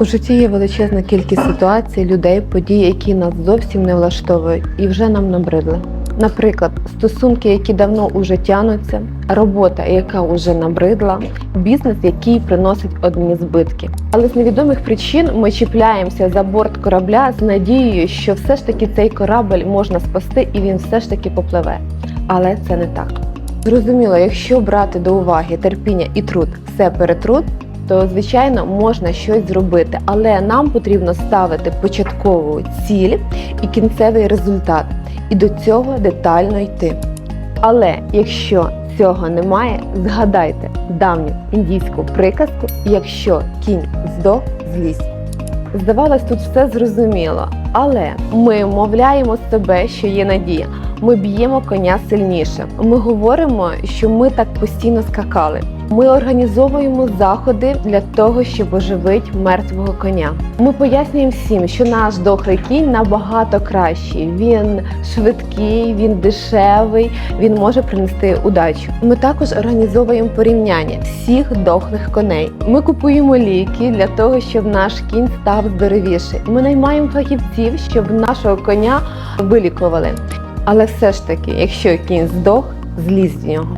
У житті є величезна кількість ситуацій, людей, подій, які нас зовсім не влаштовують і вже нам набридли. Наприклад, стосунки, які давно уже тянуться, робота, яка уже набридла, бізнес, який приносить одні збитки. Але з невідомих причин ми чіпляємося за борт корабля з надією, що все ж таки цей корабль можна спасти і він все ж таки попливе. Але це не так. Зрозуміло, якщо брати до уваги терпіння і труд, все перетрут, то звичайно можна щось зробити, але нам потрібно ставити початкову ціль і кінцевий результат, і до цього детально йти. Але якщо цього немає, згадайте давню індійську приказку: якщо кінь здох, злізь. Здавалось, тут все зрозуміло, але ми мовляємо себе, що є надія. Ми б'ємо коня сильніше. Ми говоримо, що ми так постійно скакали. Ми організовуємо заходи для того, щоб оживити мертвого коня. Ми пояснюємо всім, що наш дохлий кінь набагато кращий. Він швидкий, він дешевий, він може принести удачу. Ми також організовуємо порівняння всіх дохлих коней. Ми купуємо ліки для того, щоб наш кінь став здоровіший. Ми наймаємо фахівців, щоб нашого коня вилікували. Але все ж таки, якщо кінь здох, злізь з нього.